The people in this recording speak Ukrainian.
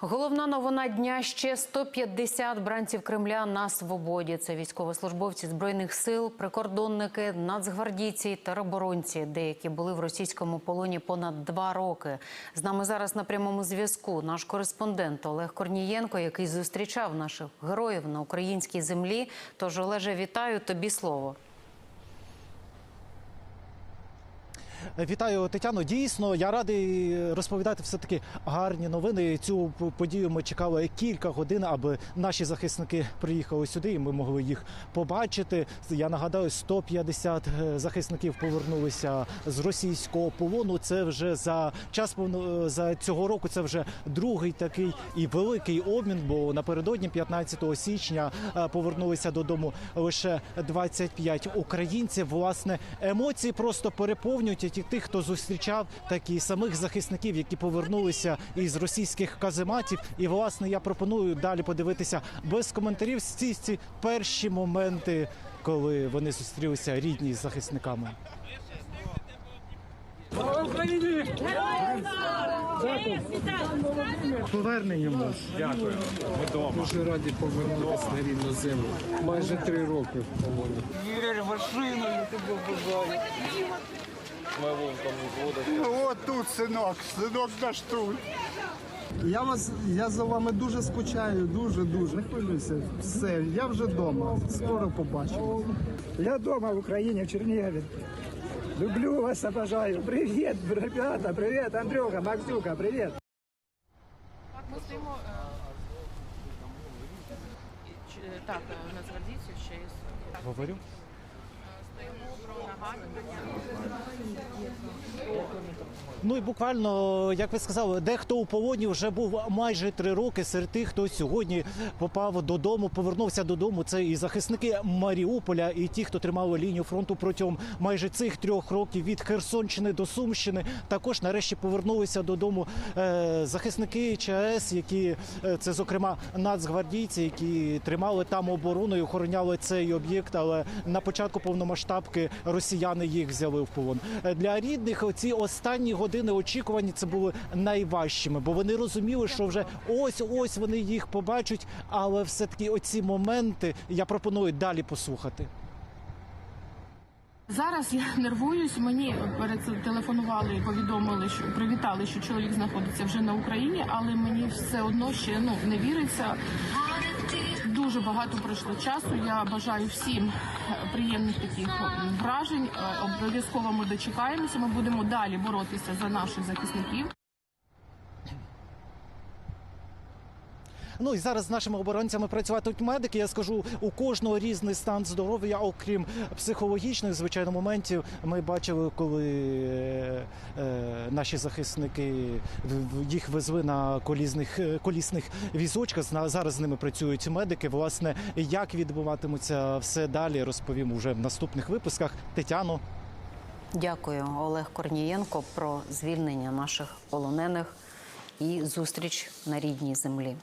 Головна новина дня ще 150 бранців Кремля на свободі. Це військовослужбовці збройних сил, прикордонники, нацгвардійці, тероборонці. Деякі були в російському полоні понад два роки. З нами зараз на прямому зв'язку наш кореспондент Олег Корнієнко, який зустрічав наших героїв на українській землі. Тож, Олеже, вітаю тобі слово. Вітаю, Тетяно. Дійсно, я радий розповідати все таки гарні новини. Цю подію ми чекали кілька годин, аби наші захисники приїхали сюди, і ми могли їх побачити. Я нагадаю, 150 захисників повернулися з російського полону. Це вже за час повно- за цього року. Це вже другий такий і великий обмін. Бо напередодні, 15 січня, е, повернулися додому лише 25 українців. Власне, емоції просто переповнюють і тих, хто зустрічав, так і самих захисників, які повернулися із російських казематів. І власне я пропоную далі подивитися без коментарів ці, ці перші моменти, коли вони зустрілися рідні з захисниками. Поверненням вас. Дуже раді повернутися на рідну землю. Майже три роки в полоні. Вірю, машину я тебе бажаю. Ну, от тут, синок, синок наш тут. Я вас, я за вами дуже скучаю, дуже дуже. Не хвилюйся. Все, я вже вдома. Скоро побачимо. Я вдома в Україні, в Чернігові. Люблю вас, обожаю. Привіт, ребята, привіт, Андрюха, Максюка, привіт. Ми стоїмо е, чи- так, е, нацгвардійців ще є. Говорю. стоїмо про нагадування. Thank you. Ну і буквально, як ви сказали, дехто у полоні вже був майже три роки. Серед тих, хто сьогодні попав додому, повернувся додому. Це і захисники Маріуполя, і ті, хто тримали лінію фронту протягом майже цих трьох років від Херсонщини до Сумщини. Також нарешті повернулися додому е, захисники ЧАЕС, які е, це зокрема нацгвардійці, які тримали там оборону і охороняли цей об'єкт. Але на початку повномасштабки росіяни їх взяли в полон. Е, Для рідних ці останні години очікування це були найважчими, бо вони розуміли, що вже ось ось вони їх побачать. Але все таки оці моменти я пропоную далі послухати. Зараз я нервуюсь. Мені перед телефонували і повідомили, що привітали, що чоловік знаходиться вже на Україні, але мені все одно ще ну не віриться. Дуже багато пройшло часу. Я бажаю всім е, приємних таких вражень. Е, Обов'язково ми дочекаємося. Ми будемо далі боротися за наших захисників. Ну і зараз з нашими оборонцями працюватимуть медики. Я скажу, у кожного різний стан здоров'я, окрім психологічних, звичайно, моментів. Ми бачили, коли е, е, наші захисники їх везли на колізних е, колісних візочках. Зараз з ними працюють медики. Власне, як відбуватиметься все далі, розповім уже в наступних випусках. Тетяно. Дякую, Олег Корнієнко, про звільнення наших полонених і зустріч на рідній землі.